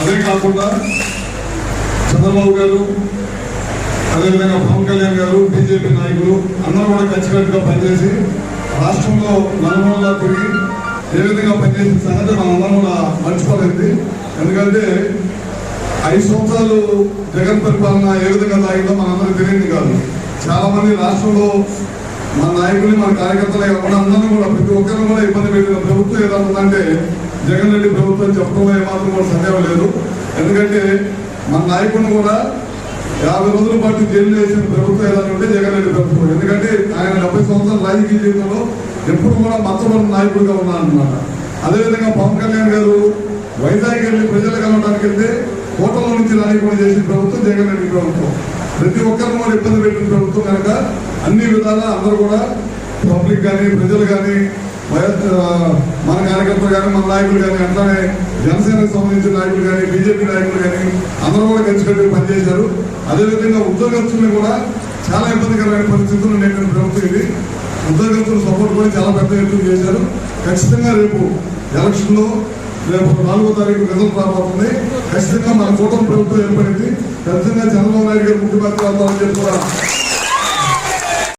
అదే కాకుండా చంద్రబాబు గారు అదేవిధంగా పవన్ కళ్యాణ్ గారు బీజేపీ నాయకులు అందరూ కూడా కలిసికట్టుగా పనిచేసి రాష్ట్రంలో నలుమూలలా తిరిగి ఏ విధంగా పనిచేసిన సంగతి మనందరం కూడా మర్చిపోలేదు ఎందుకంటే ఐదు సంవత్సరాలు జగన్ పరిపాలన ఏ విధంగా సాగిందో మనందరికీ తెలియదు కాదు. చాలా మంది రాష్ట్రంలో మన నాయకులు మన కార్యకర్తలు కాకుండా అందరినీ కూడా ప్రతి ఒక్కరిని కూడా ఇబ్బంది పెట్టిన ప్రభుత్వం ఏదైనా ఉందంటే జగన్ రెడ్డి ప్రభుత్వం చెప్పడంలో ఏమాత్రం కూడా సందేహం లేదు. ఎందుకంటే మన నాయకుడిని కూడా యాభై రోజుల పాటు జైలు వేసిన ప్రభుత్వం ఏదైనా ఉంటే జగన్ రెడ్డి ప్రభుత్వం. ఎందుకంటే ఆయన డెబ్బై సంవత్సరాల రాజకీయ జీవితంలో ఎప్పుడు కూడా మచ్చబడిన నాయకుడిగా ఉన్నారన్నమాట. అదేవిధంగా పవన్ కళ్యాణ్ గారు వైజాగ్ వెళ్ళి ప్రజలు కలవడానికి వెళ్తే హోటల్ నుంచి నాయకుడు చేసిన ప్రభుత్వం జగన్ రెడ్డి ప్రభుత్వం. ప్రతి ఒక్కరిని కూడా ఇబ్బంది పెట్టిన ప్రభుత్వం కనుక అన్ని విధాలా అందరూ కూడా పబ్లిక్ కానీ ప్రజలు కానీ వైఎస్ మన కార్యకర్తలు కానీ మన నాయకులు కానీ అట్లానే జనసేనకు సంబంధించిన నాయకులు కానీ బీజేపీ నాయకులు కానీ అందరూ కూడా కలిసికట్టుగా పనిచేశారు. అదేవిధంగా ఉద్యోగస్తుల్ని కూడా చాలా ఇబ్బందికరమైన పరిస్థితులు నేను ప్రభుత్వం ఇది ఉద్యోగస్తులు సపోర్ట్ కూడా చాలా పెద్ద ఎత్తున చేశారు. ఖచ్చితంగా రేపు ఎలక్షన్లో రేపు నాలుగో తారీఖు రిజల్ట్ రాబోతుంది. ఖచ్చితంగా మన కూటమి ప్రభుత్వం ఏర్పడింది. ఖచ్చితంగా చంద్రబాబు నాయుడు గారు ముఖ్యమంత్రి అవుతామని చెప్పి కూడా